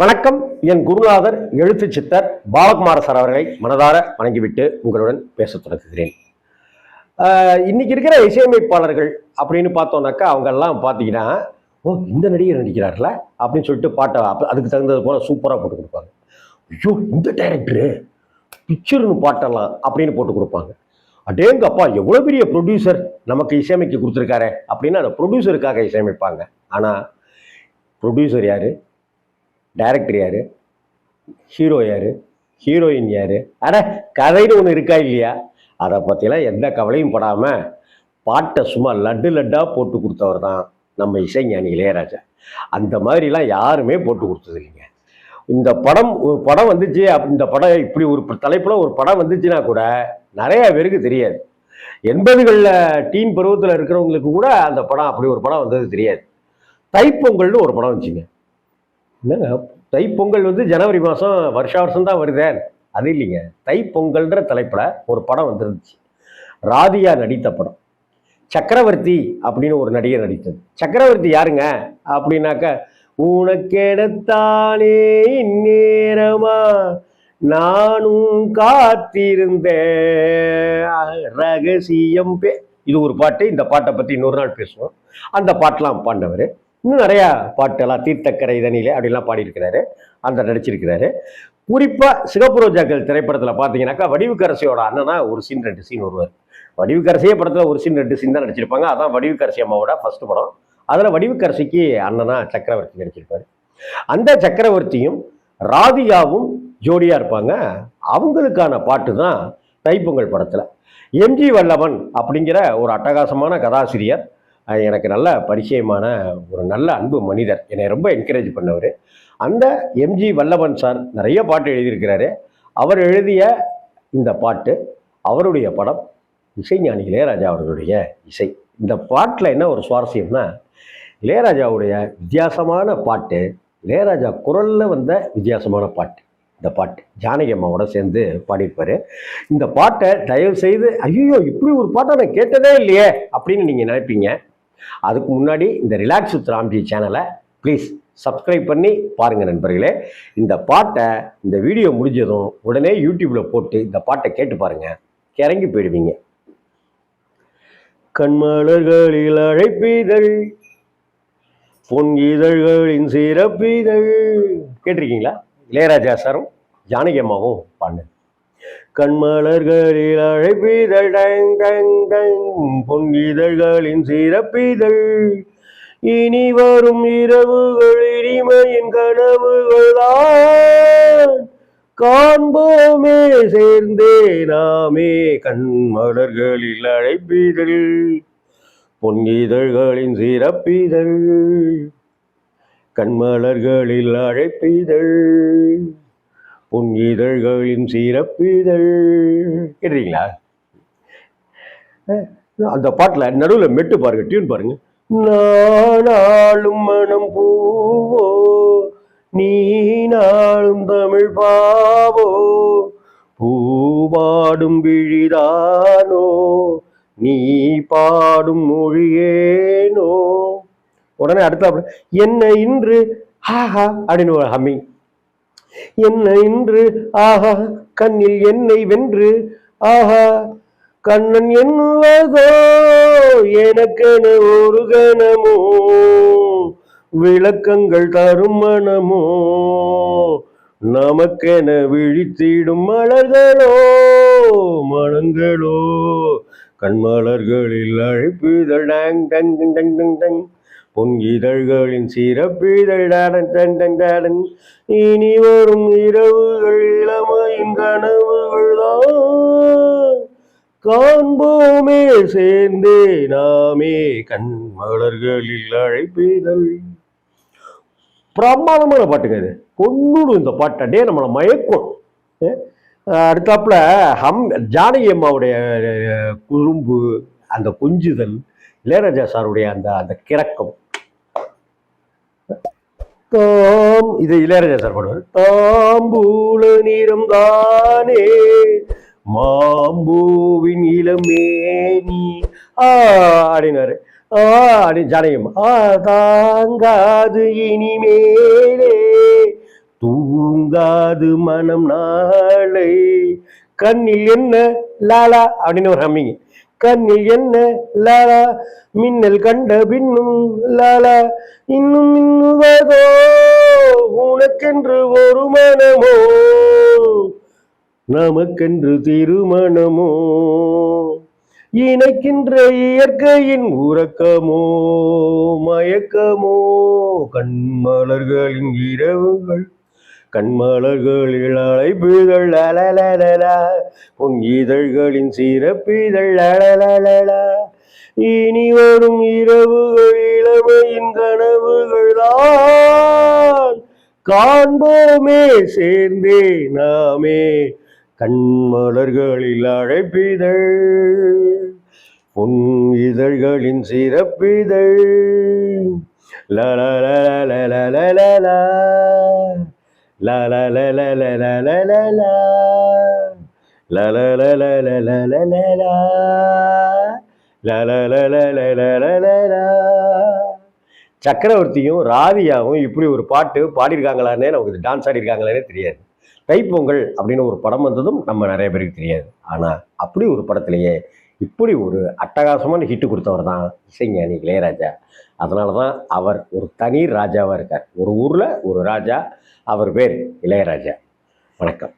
வணக்கம். என் குருநாதர் எழுத்து சித்தர் பாலகுமார சார் அவர்களை மனதார வணங்கிவிட்டு உங்களுடன் பேச தொடங்குகிறேன். இன்னைக்கு இருக்கிற இசையமைப்பாளர்கள் அப்படின்னு பார்த்தோம்னாக்கா அவங்க எல்லாம் பார்த்தீங்கன்னா ஓ இந்த நடிகர் நடிக்கிறார்ல? அப்படின்னு சொல்லிட்டு பாட்டை அதுக்கு தகுந்தது போல சூப்பராக போட்டு கொடுப்பாங்க. ஐயோ இந்த டைரக்டரு பிக்சர்னு பாட்டெல்லாம் அப்படின்னு போட்டு கொடுப்பாங்க. அடேங்கப்பா எவ்வளோ பெரிய ப்ரொடியூசர் நமக்கு இசையமைக்க கொடுத்துருக்காரு அப்படின்னு அந்த ப்ரொடியூசருக்காக இசையமைப்பாங்க. ஆனால் ப்ரொடியூசர் யார்? டைரக்டர் யார்? ஹீரோ யார்? ஹீரோயின் யார்? அட கதைன்னு ஒன்று இருக்கா இல்லையா? அதை பற்றிலாம் எந்த கவலையும் படாமல் பாட்டை சும்மா லட்டு லட்டாக போட்டு கொடுத்தவர் தான் நம்ம இசைஞானி இளையராஜா. அந்த மாதிரிலாம் யாருமே போட்டு கொடுத்தது இல்லைங்க. இந்த படம் ஒரு படம் வந்துச்சு அப்~ இந்த படம் இப்படி ஒரு தலைப்பில் ஒரு படம் வந்துச்சுன்னா கூட நிறைய பேருக்கு தெரியாது. எண்பதுகளில் டீன் பருவத்தில் இருக்கிறவங்களுக்கு கூட அந்த படம் அப்படி ஒரு படம் வந்தது தெரியாது. தைப்பொங்கல்னு ஒரு படம் வந்துச்சுங்க. என்னங்க தைப்பொங்கல் வந்து ஜனவரி மாதம் வருஷா வருஷம் தான் வருதே. அது இல்லைங்க. தைப்பொங்கல்ன்ற தலைப்பில் ஒரு படம் வந்துருந்துச்சு. ராதியா நடித்த படம். சக்கரவர்த்தி அப்படின்னு ஒரு நடிகர் நடித்தது. சக்கரவர்த்தி யாருங்க? அப்படின்னாக்க உனக்கெடுத்தானே இந்நேரமா நானும் காத்திருந்தேன். ரகசியம் பே. இது ஒரு பாட்டு. இந்த பாட்டை பற்றி இன்னொரு நாள் பேசுவோம். அந்த பாட்டெலாம் பாண்டவர் இன்னும் நிறையா பாட்டெல்லாம் தீர்த்தக்கரை இதனிலே அப்படிலாம் பாடியிருக்கிறாரு. அந்த நடிச்சிருக்கிறாரு. குறிப்பாக சிகப்பு ரோஜாக்கள் திரைப்படத்தில் பார்த்தீங்கன்னாக்கா வடிவுக்கரசியோட அண்ணனா ஒரு சீன் ரெண்டு சீன் வருவார். வடிவுக்கரசியே படத்தில் ஒரு சீன் ரெண்டு சீன் தான் நடிச்சிருப்பாங்க. அதான் வடிவுக்கரசி அம்மாவோட ஃபர்ஸ்ட் படம். அதில் வடிவுக்கரசிக்கு அண்ணனா சக்கரவர்த்தி நடிச்சிருப்பார். அந்த சக்கரவர்த்தியும் ராதிகாவும் ஜோடியாக இருப்பாங்க. அவங்களுக்கான பாட்டு தான் தைப்பொங்கல் படத்தில். எம்ஜி வல்லவன் அப்படிங்கிற ஒரு அட்டகாசமான கதாசிரியர் எனக்கு நல்ல பரிச்சயமான ஒரு நல்ல அன்பு மனிதர். என்னை ரொம்ப என்கரேஜ் பண்ணவர். அந்த எம்ஜி வல்லவன் சார் நிறைய பாட்டு எழுதியிருக்கிறாரு. அவர் எழுதிய இந்த பாட்டு அவருடைய படம் இசைஞானி இளையராஜா அவர்களுடைய இசை. இந்த பாட்டில் என்ன ஒரு சுவாரஸ்யம்னா இளையராஜாவுடைய வித்தியாசமான பாட்டு இளையராஜா குரலில் வந்த வித்தியாசமான பாட்டு. இந்த பாட்டு ஜானகி அம்மாவோட சேர்ந்து பாடியிருப்பார். இந்த பாட்டை தயவு செய்து ஐயோ இப்படி ஒரு பாட்டை நான் கேட்டதே இல்லையே அப்படின்னு நீங்கள் நினைப்பீங்க. அதுக்கு முன்னாடி இந்த ரிலாக்ஸ் வித் ராம்ஜி சேனலை ப்ளீஸ் சப்ஸ்கிரைப் பண்ணி பாருங்கள் நண்பர்களே. இந்த பாட்டை இந்த வீடியோ முடிஞ்சதும் உடனே யூடியூப்பில் போட்டு இந்த பாட்டை கேட்டு பாருங்கள் கிறங்கி போயிடுவீங்க. கண்மலர்களில் அழைப்பீதழ் பொன் இதழ்களின் சிறப்பிதழ். கேட்டிருக்கீங்களா? இளையராஜா சாரும் ஜானகி அம்மாவும் பாண்டு கண்மலர்களில் அழைப்பிதழ் டங் டங் டங். பொன் சிறப்பிதழ். இனி வரும் இரவுகள் இனிமையின் கனவுகள் காண்போமே சேர்ந்தே நாமே கண்மலர்களில் அழைப்பிதழ். பொன்னிதழ்களின் சிறப்பிதழ். கண்மலர்களில் அழைப்பிதழ். பொன்னிதழ்களின் சிறப்பிதழ் கேட்டீங்களா அந்த பாட்டில் நடுவில் மெட்டு பாருங்க டியூன் பாருங்க. நாளும் மனம் பூவோ நீ நாளும் தமிழ் பாவோ பூபாடும் விழிதானோ நீ பாடும் மொழியேனோ. உடனே அடுத்த என்ன இன்று ஆஹா அப்படின்னு ஒரு ஹம்மிங் என்ன இன்று ஆஹா கண்ணில் என்னை வென்று ஆஹா கண்ணன் என்னதோ எனக்கென ஒரு கணமோ விளக்கங்கள் தரும் மனமோ நமக்கென விழித்திடும் மலர்களோ மனங்களோ கண்மலர்களில் அழைப்புதழ் டங் டங் டங் டங் டங் டங் பொங்கிதழ்களின் சிறப்பிதழ் இனி வரும் இரவுகள் இளமையின் கனவுகள்தான். காண்போமே சேர்ந்தே நாமே கண் மலர்களில் அழைப்பிதழ். பிரமாதமான பாட்டுங்க இது. கொன்னுடும் இந்த பாட்டு அப்படியே நம்மளை மயக்கும். அடுத்தாப்புல ஹம் ஜானகி அம்மாவுடைய குறும்பு அந்த கொஞ்சுதல் இளையராஜா சாருடைய அந்த அந்த கிறக்கம். தாம் இது இளையராஜா சார் பாடுவார். தாம்பூல நிறம் தானே மாம்பூவின் இளமேனி ஆ அப்படின்னாரு ஆ அப்படின்னு ஜானகி அம்மா ஆ தாங்காது இனிமேலே தூங்காது மனம் நாளை. கண்ணில் என்ன லாலா அப்படின்னு ஒரு ஹம்மிங் கண்ணி என்ன? லாலா மின்னல் கண்ட பின்னும் லாலா இன்னும் இன்னுவதோ உனக்கென்று ஒரு மனமோ? நமக்கென்று திருமணமோ? இணைக்கின்ற இயற்கையின் உறக்கமோ? மயக்கமோ? கண்மலர்களின் இரவுகள் கண்மலர்களில் அழைப்புகள் அலலலலா உன் இதழ்களின் சிறப்பிதழ் அலலலலா இனி வரும் இரவுகள் இளமையின் கனவுகள் தான் காண்போமே சேர்ந்தே நாமே கண்மலர்களில் அழைப்பிதழ் உன் இதழ்களின் சிறப்பிதழ் லா லா ல ல ல ல ல சக்கரவர்த்தியும் ராவியாவும் இப்படி ஒரு பாட்டு பாடியிருக்காங்களான்னே நமக்கு டான்ஸ் ஆடிருக்காங்களானே தெரியாது தைப்பொங்கல் அப்படின்னு ஒரு படம் வந்ததும் நம்ம நிறைய பேருக்கு தெரியாது ஆனால் அப்படி ஒரு படத்திலேயே இப்படி ஒரு அட்டகாசமான ஹிட்டு கொடுத்தவர் தான் இசைஞானி இளையராஜா அதனால தான் அவர் ஒரு தனி ராஜாவாக இருக்கார் ஒரு ஊரில் ஒரு ராஜா அவர் பேர் இளையராஜா. வணக்கம்.